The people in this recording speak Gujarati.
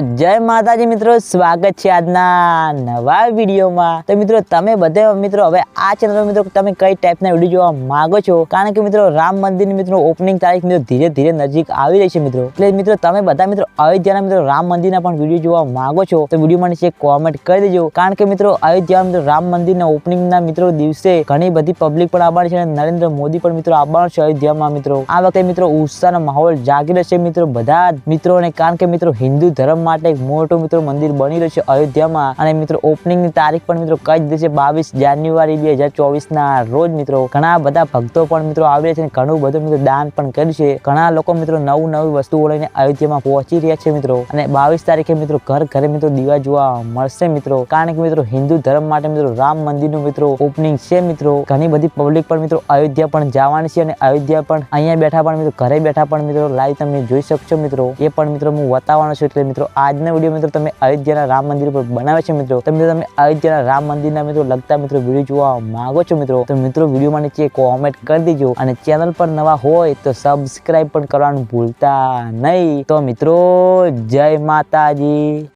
જય માતાજી મિત્રો, સ્વાગત છે આજના નવા વિડીયોમાં. તો મિત્રો, તમે બધા મિત્રો, હવે આ ચેનલ મિત્રો, તમે કઈ ટાઈપના વીડિયો જોવા માંગો છો? કારણ કે મિત્રો, રામ મંદિરની મિત્રો ઓપનિંગ તારીખ મિત્રો, ધીરે ધીરે નજીક આવી રહી છે મિત્રો. એટલે મિત્રો, તમે બધા મિત્રો, અયોધ્યાના મિત્રો, રામ મંદિરના પણ વીડિયો જોવા માંગો છો, તો વીડિયો મને કોમેન્ટ કરી દેજો. કારણ કે મિત્રો અયોધ્યા મિત્રો, રામ મંદિરના ઓપનિંગના મિત્રો દિવસે ઘણી બધી પબ્લિક પણ આવવાની છે અને નરેન્દ્ર મોદી પણ મિત્રો આવવાનો છે અયોધ્યામાં મિત્રો. આ વખતે મિત્રો, ઉત્સાહનો માહોલ જાગી રહ્યો છે મિત્રો, બધા મિત્રોને. કારણ કે મિત્રો, હિન્દુ ધર્મ માટે એક મોટું મિત્રો મંદિર બની રહ્યું છે અયોધ્યામાં. અને મિત્રો ઓપનિંગની તારીખ પણ મિત્રો કઈ દે છે, બાવીસ જાન્યુઆરી બે હજાર ચોવીસના રોજ મિત્રો. ઘણા બધા ભક્તો પણ મિત્રો આવી રહ્યા છે ઘણું બધું મિત્રો દાન પણ કર્યું છે. ઘણા લોકો મિત્રો નવું નવી વસ્તુઓ લઈને અયોધ્યામાં પહોંચી રહ્યા છે મિત્રો. અને બાવીસ તારીખે મિત્રો ઘર ઘરે મિત્રો દીવા જોવા મળશે મિત્રો. કારણ કે મિત્રો હિન્દુ ધર્મ માટે મિત્રો રામ મંદિરનું મિત્રો ઓપનિંગ છે મિત્રો. ઘણી બધી પબ્લિક પણ મિત્રો અયોધ્યા પણ જવાની છે અને અયોધ્યા પણ અહીંયા બેઠા પણ મિત્રો, ઘરે બેઠા પણ મિત્રો લાઈવ તમે જોઈ શકશો મિત્રો. એ પણ મિત્રો હું બતાવવાનો છું એટલે મિત્રો આજના વીડિયો મિત્રો તમે અયોધ્યાના રામ મંદિર પર બનાવે છે મિત્રો તમે તમે અયોધ્યાના રામ મંદિરના મિત્રો લગતા મિત્રો વીડિયો જોવા માંગો છો મિત્રો, તો મિત્રો વિડીયોમાં નીચે કોમેન્ટ કરી દેજો અને ચેનલ પર નવા હોય તો સબસ્ક્રાઇબ પણ કરવાનું ભૂલતા નહીં. તો મિત્રો, જય માતાજી.